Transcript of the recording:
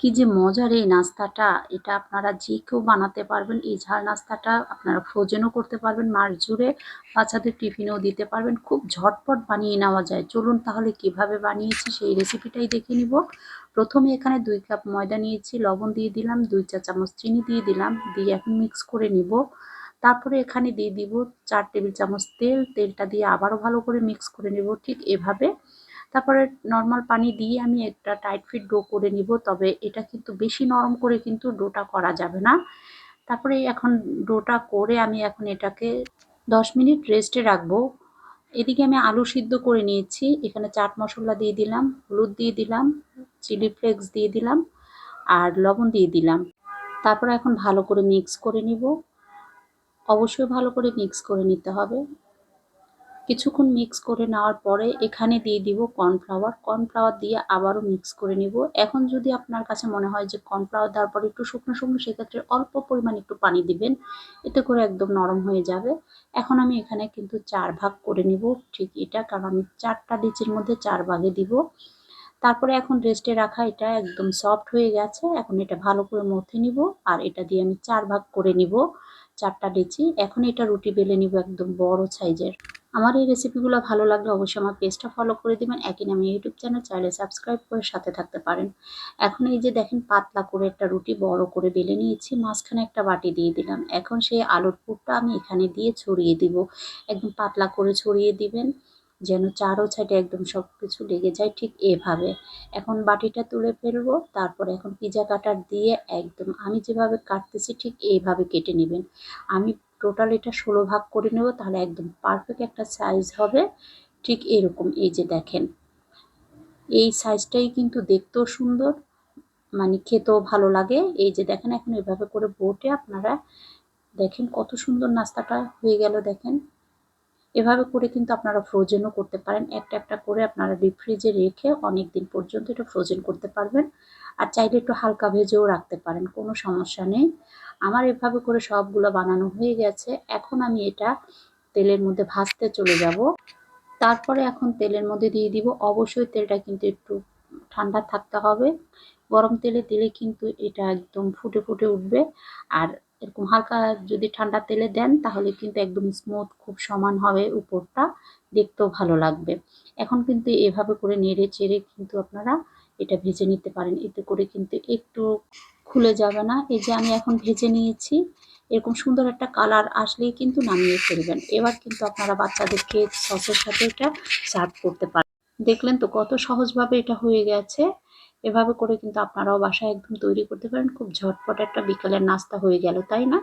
কি যে মজার এই নাস্তাটা, এটা আপনারা যে কেউ বানাতে পারবেন, এই ঝাল নাস্তাটা আপনারা ফ্রোজেনও করতে পারবেন মাস জুড়ে বাচ্চাদের টিফিনেও দিতে পারবেন। খুব ঝটপট বানিয়ে নেওয়া যায়। চলুন তাহলে কীভাবে বানিয়েছি সেই রেসিপিটাই দেখে নিব। প্রথমে এখানে দুই কাপ ময়দা নিয়েছি, লবণ দিয়ে দিলাম, দুই চা চামচ চিনি দিয়ে দিলাম, দিয়ে এখন মিক্স করে নিব। তারপরে এখানে দিয়ে দিব চার টেবিল চামচ তেল, তেলটা দিয়ে আবারও ভালো করে মিক্স করে নেব। ঠিক এভাবে তারপরে নর্মাল পানি দিয়ে আমি একটা টাইট ফিট ডো করে নিব, তবে এটা কিন্তু বেশি নরম করে কিন্তু ডোটা করা যাবে না। তারপরে এখন ডোটা করে আমি এখন এটাকে দশ মিনিট রেস্টে রাখব। এদিকে আমি আলু সিদ্ধ করে নিয়েছি, এখানে চাট মশলা দিয়ে দিলাম, হলুদ দিয়ে দিলাম চিলি ফ্লেক্স দিয়ে দিলাম, আর লবণ দিয়ে দিলাম। তারপর এখন ভালো করে মিক্স করে নিব। অবশ্যই ভালো করে মিক্স করে নিতে হবে। কিছুক্ষণ মিক্স করে নেওয়ার পরে এখানে দিয়ে দিব কর্নফ্লাওয়ার কর্নফ্লাওয়ার দিয়ে আবারও মিক্স করে নিব। এখন যদি আপনার কাছে মনে হয় যে কর্নফ্লাওয়ার দেওয়ার পরে একটু শুকনো শুকনো, সেক্ষেত্রে অল্প পরিমাণ একটু পানি দিবেন। এতে করে একদম নরম হয়ে যাবে। এখন আমি এখানে কিন্তু চার ভাগ করে নিব। ঠিক এটা, কারণ আমি চারটা লিচির মধ্যে চার ভাগে দিব। তারপরে এখন রেস্টে রাখা এটা একদম সফট হয়ে গেছে। এখন এটা ভালো করে মথে নিব আর এটা দিয়ে আমি চার ভাগ করে নিব চারটা লিচি এখন এটা রুটি বেলে নিব একদম বড় সাইজের আমার এই রেসিপিগুলো ভালো লাগলে অবশ্যই আমার পেজটা ফলো করে দিবেন। একই নামে ইউটিউব চ্যানেল চাইলে সাবস্ক্রাইব করে সাথে থাকতে পারেন। এখন এই যে দেখেন, পাতলা করে একটা রুটি বড় করে বেলে নিয়েছি, মাঝখানে একটা বাটি দিয়ে দিলাম। এখন সেই আলুর পুরটা আমি এখানে দিয়ে ছড়িয়ে দিব। একদম পাতলা করে ছড়িয়ে দিবেন, যেন চারো সাইডে একদম সব কিছু লেগে যায় ঠিক এভাবে। এখন বাটিটা তুলে ফেলব, তারপর এখন পিজা কাটার দিয়ে একদম আমি যেভাবে কাটতেছি ঠিক এইভাবে কেটে নেবেন। আমি টোটাল এটা ষোলো ভাগ করে নেব, তাহলে একদম পারফেক্ট একটা সাইজ হবে। ঠিক এরকম, এই যে দেখেন। এই সাইজটাই কিন্তু দেখতেও সুন্দর মানে খেতেও ভালো লাগে। এই যে দেখেন, এখন এভাবে করে বোটে আপনারা দেখেন কত সুন্দর নাস্তাটা হয়ে গেল দেখেন। এভাবে করে কিন্তু আপনারা ফ্রোজেনও করতে পারেন। একটা একটা করে আপনারা ডিপ ফ্রিজে রেখে অনেক দিন পর্যন্ত এটা ফ্রোজেন করতে পারবেন। আর চাইলে একটু হালকা ভেজেও রাখতে পারেন, কোনো সমস্যা নেই। আমার এভাবে করে সবগুলো বানানো হয়ে গেছে। এখন আমি এটা তেলের মধ্যে ভাজতে চলে যাব। তারপরে এখন তেলের মধ্যে দিয়ে দিব। অবশ্যই তেলটা কিন্তু একটু ঠান্ডা থাকতে হবে। গরম তেলে দিলে কিন্তু এটা একদম ফুটে ফুটে উঠবে। আর এরকম হালকা যদি ঠান্ডা তেলে দেন, তাহলে কিন্তু একদম স্মুথ খুব সমান হবে উপরটা। দেখতেও ভালো লাগবে। এখন কিন্তু এভাবে করে নেড়ে চেড়ে কিন্তু আপনারা এটা ভেজে নিতে পারেন। এতে করে কিন্তু একটু খুলে যাবে না। এই যে আমি এখন ভেজে নিয়েছি, এরকম সুন্দর একটা কালার আসলেই কিন্তু নামিয়ে ফেলবেন। এবার কিন্তু আপনারা বাচ্চাদেরকে সসের সাথে এটা সার্ভ করতে পারেন দেখলেন তো কত সহজভাবে এটা হয়ে গেছে। এভাবে করে কিন্তু আপনারাও বাসায় একদম তৈরি করতে পারেন। খুব ঝটপট একটা বিকালের নাস্তা হয়ে গেল, তাই না?